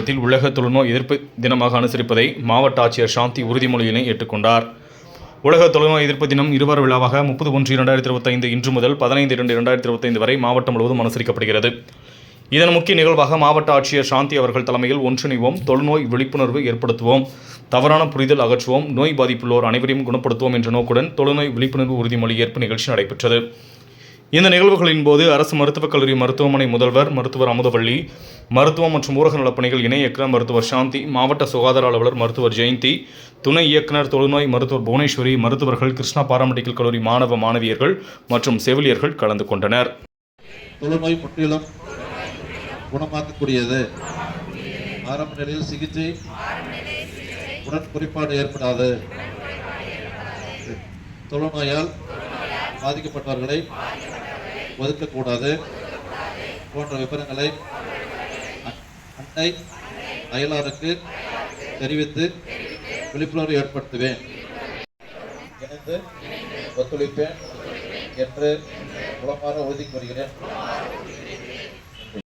மண்டபத்தில் உலக தொழுநோய் எதிர்ப்பு தினமாக அனுசரிப்பதை மாவட்ட ஆட்சியர் சாந்தி உறுதிமொழியினை ஏற்றுக்கொண்டார். உலக தொழுநோய் எதிர்ப்பு தினம் இருவார விழாவாக முப்பது ஒன்று இரண்டாயிரத்தி இருபத்தைந்து இன்று முதல் பதினைந்து இரண்டு இரண்டாயிரத்தி இருபத்தைந்து வரை மாவட்டம் முழுவதும் அனுசரிக்கப்படுகிறது. இதன் முக்கிய நிகழ்வாக மாவட்ட ஆட்சியர் சாந்தி அவர்கள் தலைமையில் ஒன்றிணைவோம் தொழுநோய் விழிப்புணர்வு ஏற்படுத்துவோம் தவறான புரிதல் அகற்றுவோம் நோய் பாதிப்புள்ளோர் அனைவரையும் குணப்படுத்துவோம் என்ற நோக்குடன் தொழுநோய் விழிப்புணர்வு உறுதிமொழி ஏற்பு நிகழ்ச்சி நடைபெற்றது. இந்த நிகழ்வுகளின் போது அரசு மருத்துவக் கல்லூரி மருத்துவமனை முதல்வர் மருத்துவர் அமுதவள்ளி மருத்துவம் மற்றும் ஊரக நலப்பணிகள் இணை இயக்குனர் மருத்துவர் சாந்தி மாவட்ட சுகாதார அலுவலர் மருத்துவர் ஜெயந்தி துணை இயக்குனர் தொழுநோய் மருத்துவர் புவனேஸ்வரி மருத்துவர்கள் கிருஷ்ணா பாராமெடிக்கல் கல்லூரி மாணவ மாணவியர்கள் மற்றும் செவிலியர்கள் கலந்து கொண்டனர். தொழுநோய் முற்றிலும் குணமாக்கக்கூடியது. ஆரம்ப நிலையில் சிகிச்சை உடற்குறிப்பாடு ஏற்படாது. தொழுநோயால் பாதிக்கப்பட்டவர்களை ஒதுக்கக்கூடாது போன்ற விவரங்களை அன்னை அண்டை அயலாருக்கு தெரிவித்து விழிப்புணர்வு ஏற்படுத்துவேன். இணைந்து ஒத்துழைப்பேன் என்று உளமாற உறுதி கூறுகிறேன்